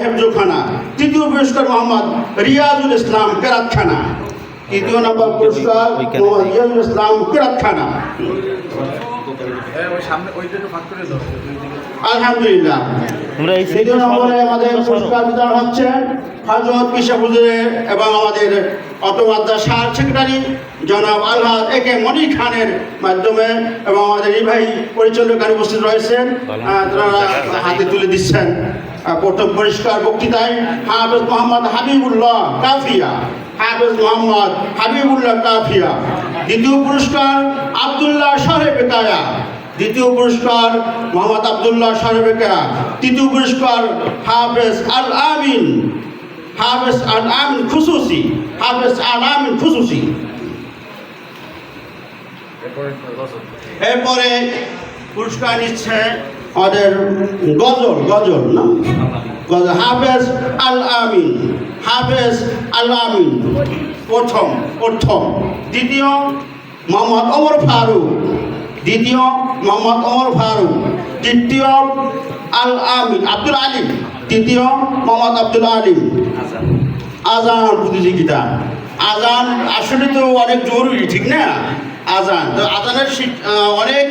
হেফজোখানা তৃতীয় পুরস্কার মোহাম্মদ রিয়াজুল ইসলাম কেরাতখানা। তৃতীয় নম্বর পুরস্কার মোহাম্মদ রিয়াজুল ইসলাম কেরাতখানা। আলহামদুলিল্লাহ। আমরা এই দ্বিতীয় নম্বরে আমাদের পুরস্কার বিতরণ হচ্ছে হজরত পিসা হুজুরের এবং আমাদের সেক্রেটারি জনাব আলহাদ এ কে মনি খানের মাধ্যমে এবং আমাদের উপস্থিত রয়েছেন। তারা হাতে তুলে দিচ্ছেন। প্রথম পরিষ্কার বক্তৃতায় হাফেজ মোহাম্মদ হাবিবুল্লাহ কাফিয়া। হাফেজ মোহাম্মদ হাবিবুল্লাহ কাফিয়া। দ্বিতীয় পুরস্কার আবদুল্লাহ সাহেব কায়া। দ্বিতীয় পুরস্কার মোহাম্মদ আবদুল্লাহ সাহেবেকা তৃতীয় পুরস্কার হাফেজ আল আমিন। হাফেজ আল আমিন খুসুসি। হাফেজ আল আমিন খুসুসি। এরপরে পুরস্কার নিচ্ছে আমাদের গজল গজল না? গজল হাফেজ আল আমিন। হাফেজ আল আমিন প্রথম প্রথম। দ্বিতীয়, মোহাম্মদ ওমর ফারুক। দ্বিতীয়, মোহাম্মদ ওমর ফারুক। তৃতীয়, আল আমিন, আব্দুল আলিম। তৃতীয়, মোহাম্মদ আব্দুল আলিম। আজান প্রতিযোগিতা আজান আসলে তো অনেক জরুরি, ঠিক না? আজান। তো আজানের অনেক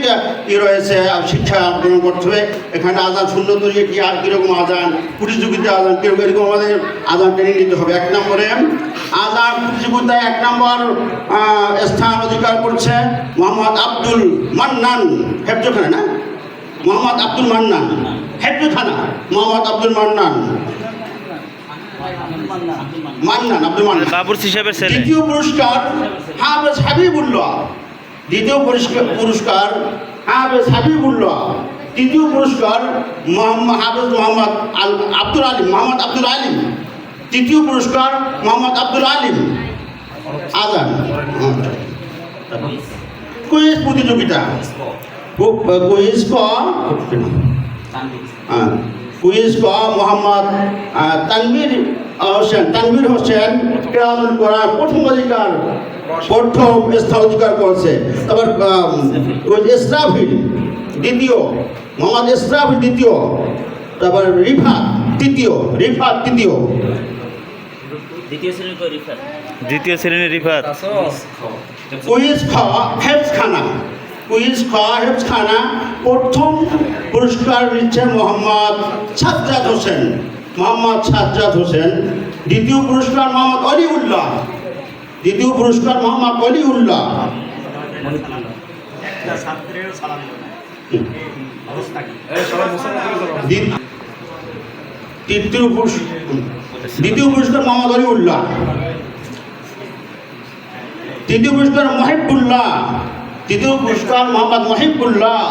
ই রয়েছে শিক্ষা গ্রহণ করতে হবে। এখানে আজান শূন্য তৈরি কি আর কীরকম আজান? প্রতিযোগিতা আজান কীরকম এরকম আমাদের আজান ট্রেনিং নিতে হবে। এক নম্বরে আজান প্রতিযোগিতায় এক নম্বর স্থান অধিকার করছে মোহাম্মদ আব্দুল মান্নান। হেফজখানা না? মোহাম্মদ আব্দুল মান্নান। হেফজখানা মোহাম্মদ আব্দুল মান্নান। মান্নান আব্দুল মান্নান। দ্বিতীয় পুরস্কার হাফেজ হাবিবুল্লাহ। দ্বিতীয় পুরস্কার পুরস্কার হাফেজ হাবিবুল্লাহ। তৃতীয় পুরস্কার মোহাম্মদ হাফেজ মোহাম্মদ আল আব্দুল আলিম মোহাম্মদ আব্দুল আলিম। তৃতীয় পুরস্কার মোহাম্মদ আব্দুল আলিম। আজান। কুইজ প্রতিযোগিতা। কুইজ ক হ্যাঁ, কুইজ ক মোহাম্মদ আহ, তানভীর হোসেন তানভীর হোসেন কেরামুল কোরআন প্রথম অধিকার প্রথম স্থান অধিকার করেছে। তারপর ইসরাফিল দ্বিতীয় মোহাম্মদ ইসরাফিল দ্বিতীয় তারপর রিফাত তৃতীয় রিফাত তৃতীয়। দ্বিতীয় শ্রেণির রিফাত? কুইজ খ হেফজ খানা কুইজ খ প্রথম পুরস্কার নিচ্ছেন মোহাম্মদ সাজ্জাদ হোসেন। মোহাম্মদ সাজ্জাদ হোসেন, দ্বিতীয় পুরস্কার মোহাম্মদ অলিউল্লাহ, দ্বিতীয় পুরস্কার মোহাম্মদ অলিউল্লাহ। তৃতীয় পুরস্কার দ্বিতীয় পুরস্কার মোহাম্মদ অলিউল্লাহ। তৃতীয় পুরস্কার মহিবুল্লাহ। তৃতীয় পুরস্কার মোহাম্মদ মহিবুল্লাহ।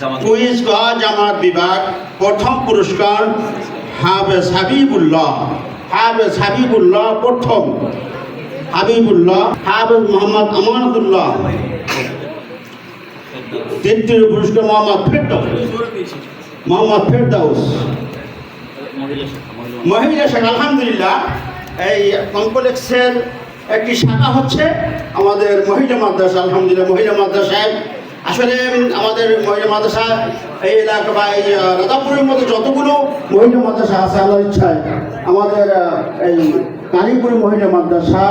কুইজ ক জামাত বিভাগ প্রথম পুরস্কার হাফেজ হাবিবুল্লাহ হাফেজ হাবিবুল্লাহ প্রথম হাবিবুল্লাহ হাফেজ মোহাম্মদ আমানতুল্লাহ তৃতীয় পুরস্কার মোহাম্মদ ফেরদৌস মোহাম্মদ মহিলা মহিলা শাখা আলহামদুলিল্লাহ এই কমপ্লেক্সের একটি শাখা হচ্ছে আমাদের মহিলা মাদ্রাসা, আলহামদুলিল্লাহ, মহিলা মাদ্রাসায় আসলে, আমাদের মহিলা মাদ্রাসা, এই এলাকা বা এই রাধাপুরের মধ্যে যতগুলো মহিলা মাদ্রাসা আছে, আল্লাহর ইচ্ছায়, আমাদের এই কালীপুর মহিলা মাদ্রাসা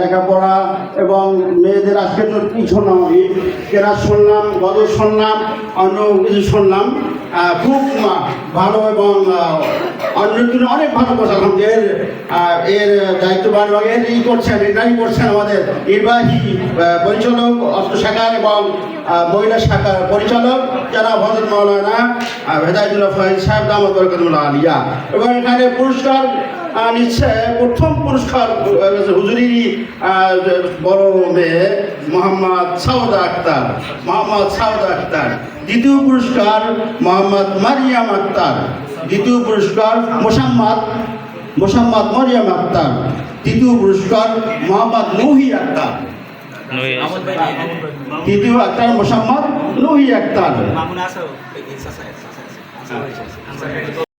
লেখাপড়া এবং মেয়েদের আজকে তো কি শুনলাম আমি কেরাত শুনলাম গজল শুনলাম, অন্য কিছু শুনলাম। খুব ভালো এবং অন্যজন অন্য অনেক ভালো কথা। এর এর দায়িত্ববান এবং এর ই করছেন এটাই করছেন আমাদের নির্বাহী পরিচালক অস্ত্র শাখার এবং মহিলা শাখার পরিচালক যারা ভরত মৌলানা হেদায়তুল্লাহ ফয়েজ সাহেব দামদ বরকতুল্লাহ আলিয়া। এবং এখানে পুরস্কার নিচ্ছে প্রথম পুরস্কার হুজুরিরই বড় মেয়ে মোহাম্মদ সাউদা আক্তার মোহাম্মদ সাউদা আক্তার দ্বিতীয় পুরস্কার মোহাম্মদ মারিয়াম আক্তার দ্বিতীয় পুরস্কার মোসাম্মদ মোসাম্মদ মরিয়াম আক্তার তৃতীয় পুরস্কার মোহাম্মদ নুহি আক্তার তৃতীয় আক্তার মোসাম্মদ নুহি আক্তার